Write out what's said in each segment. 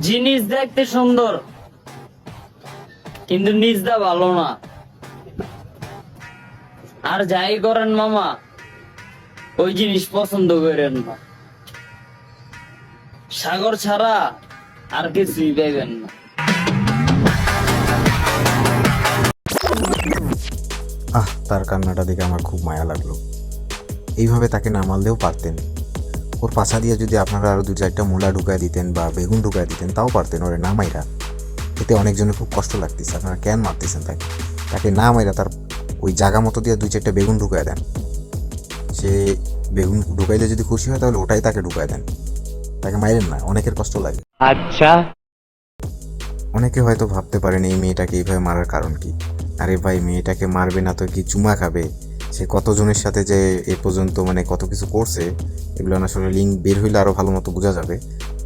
জিনিস দেখতে সুন্দর। কিন্তু নিজদা ভালো না। আর যাই করেন মামা, ওই জিনিস পছন্দ করেন না। সাগর ছাড়া আর কিছুই পাইবেন না। আহ, তার কান্নাটা দেখে আমার খুব মায়া লাগল। এইভাবে তাকে নামাল দিয়েও পারতেন। ওর পাশা দিয়ে যদি আপনারা আরও দু চারটা মূলা ঢুকায় দিতেন বা বেগুন ঢুকায় দিতেন তাও পারতেন ওরে না মাইরা। এতে অনেকজনের খুব কষ্ট লাগতেছে আপনারা কেন মারতেছেন তাকে? তাকে না মাইরা তার ওই জায়গা মতো দিয়ে দুই চারটা বেগুন ঢুকায় দেন। সে বেগুন ঢুকাইলে যদি খুশি হয় তাহলে ওটাই তাকে ঢুকায় দেন। তাকে মাইরেন না অনেকের কষ্ট লাগে। আচ্ছা। অনেকে হয়তো ভাবতে পারেন এই মেয়েটাকে এইভাবে মারার কারণ কি? আরে ভাই মেয়েটাকে মারবে না তো কি চুমা খাবে? সে কতজনের সাথে যে এ পর্যন্ত মানে কত কিছু করছে, এগুলো আসলে লিঙ্ক বের হইলে আরও ভালো মতো বোঝা যাবে।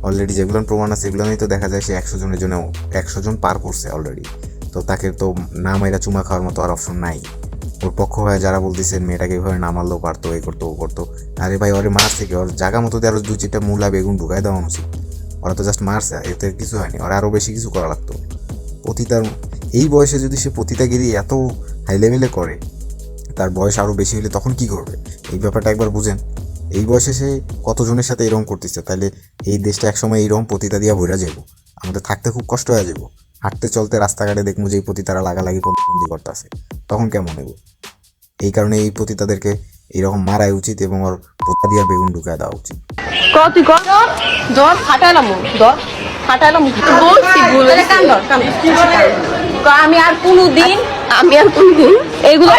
অলরেডি যেগুলো প্রমাণ আছে, এগুলো তো দেখা যায় সে একশো জনের জন্য একশো জন পার করছে অলরেডি তো তাকে তো না মাইরা চুমা খাওয়ার মতো আর অপশন নাই। ওর পক্ষ হয়ে যারা বলতেছেন, মেয়েটাকে এভাবে না মারলেও পারতো, এ করতো, ও করতো। আরে ভাই, ওরে মারছে কি? ওর জায়গা মতো আরও দু চারটা মূলা, বেগুন ঢুকাই দেওয়া উচিত। ওরা তো জাস্ট মারছে, এতে কিছু হয়নি। ওরা আরও বেশি কিছু করা লাগতো। পতিতার এই বয়সে যদি সে পতিতাগিরি এত হাই লেভেলে করে তার বয়স আরও বেশি হলে তখন কি করবে? এই ব্যাপারটা একবার বুঝেন। এই বয়সে সে কতজনের সাথে এরকম করতেছে? তাহলে এই দেশটা একসময় এইরকম পতিতা দিয়া ভরা যাব আমাদের থাকতে খুব কষ্ট হয়ে যাব হাঁটতে চলতে রাস্তাঘাটে দেখব যে এই পতিতারা লাগালাগি বন্দি করতেছে। তখন কেমন নেব এই কারণে এই পতিতাদেরকে এইরকম মারাই উচিত এবং ওর পোতা দিয়া বেগুন ঢুকায় দেওয়া উচিত। তুই জ্বর ফাটাইলাম জ্বর ফাটাইলাম। আমি আর কোনো দিন আমি আর কোনদিন এগুলো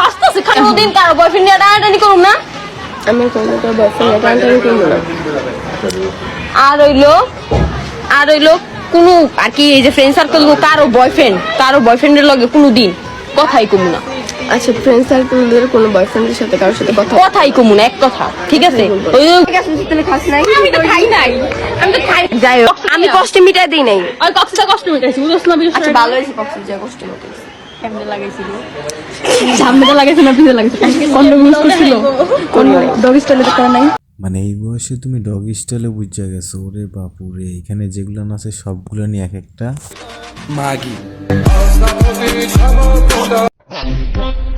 হাসতেছি কোনো দিন কারও বয়ফ্রেন্ড নিয়ে টানাটানি করুম না? আমি কোনো তোর বয়ফ্রেন্ড টানটানি করব না। আর হইল আর হইল কোনো আর কি এই যে ফ্রেন্ড সার্কেল কারও বয়ফ্রেন্ড কারও বয়ফ্রেন্ডের লগে কোনো দিন কথাই কমু না। আচ্ছা ফ্রেন্ড সার্কেলদের কোনো বয়ফ্রেন্ডের সাথে কারোর সাথে কথা কথাই কমু না এক কথা ঠিক আছে? ওই তাহলে খাস নাই আমি তো খাই নাই। আমি তো খাই যাই হোক আমি কষ্ট মিটাই দিই নাই। আর কক্সটা কষ্ট মিটাইছি বুঝছ না আচ্ছা ভালো কষ্ট যা কষ্ট মিটাইছি। কেমনে লাগাইছিল। সামনেটা লাগাইছে না পিছে লাগাইছে। কন্ডম ইউজ করছিল? ডগ স্টাইলে তো করে নাই। মানে এই বয়সে তুমি ডগ স্টাইলে বুঝা গেছো ওরে বাপুরে এখানে যেগুলো আছে সবগুলো নিয়ে এক একটা মাগি। Bacana.